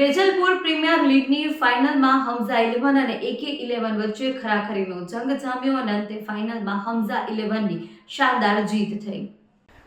Vejalpur premier લીગની ફાઇનલમાં Hamza eleven અને એકે ઇલેવન વચ્ચે ખરાખરીનો જંગ જામ્યો અને અંતે ફાઇનલમાં હમઝા ઇલેવનની શાનદાર જીત થઈ.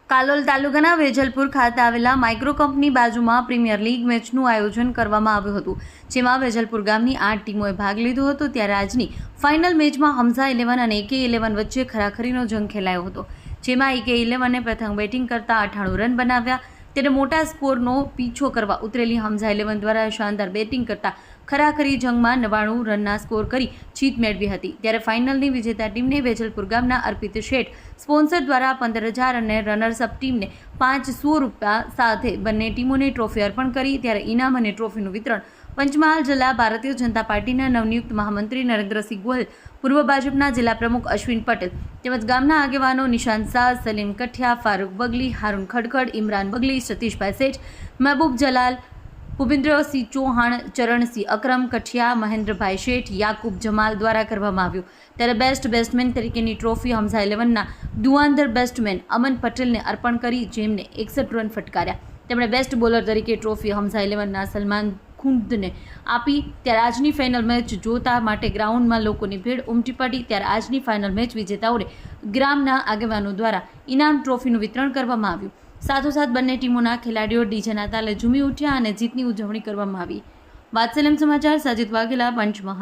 કાલોલ તાલુકાના વેજલપુર ખાતે આવેલા માઇક્રો કંપની બાજુમાં પ્રીમિયર લીગ મેચનું આયોજન કરવામાં આવ્યું હતું, જેમાં વેજલપુર ગામની આઠ ટીમોએ ભાગ લીધો હતો, ત્યારે આજની ફાઇનલ મેચમાં હમઝા ઇલેવન અને એકે ઇલેવન વચ્ચે ખરાખરીનો જંગ ખેલાયો હતો, જેમાં એકે ઇલેવને પ્રથમ બેટિંગ કરતા અઠાણું રન બનાવ્યા ત્યારે મોટા સ્કોરનો પીછો કરવા ઉતરેલી હમઝા ઇલેવન દ્વારા શાનદાર બેટિંગ કરતા ખરાખરી જંગમાં નવાણું રનના સ્કોર કરી જીત મેળવી હતી. ત્યારે ફાઇનલની વિજેતા ટીમને વેજલપુર ગામના અર્પિત શેઠ, સ્પોન્સર દ્વારા પંદર હજાર અને રનર્સઅપ ટીમને પાંચસો રૂપિયા સાથે બંને ટીમોને ટ્રોફી અર્પણ કરી. ત્યારે ઇનામ અને ટ્રોફીનું વિતરણ પંચમહાલ જિલ્લા ભારતીય જનતા પાર્ટીના નવનિયુક્ત મહામંત્રી નરેન્દ્રસિંહ ગોહિલ, પૂર્વ ભાજપના જિલ્લા પ્રમુખ અશ્વિન પટેલ તેમજ ગામના આગેવાનો નિશાંત શાહ, સલીમ કઠિયા, ફારૂક બગલી, હારૂન ખડખડ, ઇમરાન બગલી, સતીશભાઈ શેઠ, મહેબૂબ જલાલ ભૂપેન્દ્રસિંહ ચૌહાણ, ચરણસિંહ અકરમ, કઠિયા, મહેન્દ્રભાઈ શેઠ, યાકુબ જમાલ દ્વારા કરવામાં આવ્યું. ત્યારે બેસ્ટ બેટ્સમેન તરીકેની ટ્રોફી હમઝા ઇલેવનના દુઆંદર બેટ્સમેન અમન પટેલને અર્પણ કરી જેમને એકસઠ રન ફટકાર્યા. તેમણે બેસ્ટ બોલર તરીકે ટ્રોફી હમઝા ઇલેવનના સલમાન ખુંદને આપી. ત્યારે આજની ફાઇનલ મેચ જોતા માટે ગ્રાઉન્ડમાં લોકોની ભીડ ઉમટી પડી. ત્યારે આજની ફાઇનલ મેચ વિજેતાઓને ગ્રામના આગેવાનો દ્વારા ઇનામ ટ્રોફીનું વિતરણ કરવામાં આવ્યું. સાથોસાથ બંને ટીમોના ખેલાડીઓ ડીજેના તાલે ઝૂમી ઉઠ્યા અને જીતની ઉજવણી કરવામાં આવી. વાત્સલ્યમ સમાચાર, સાજિદ વાઘેલા, પંચમહાલ.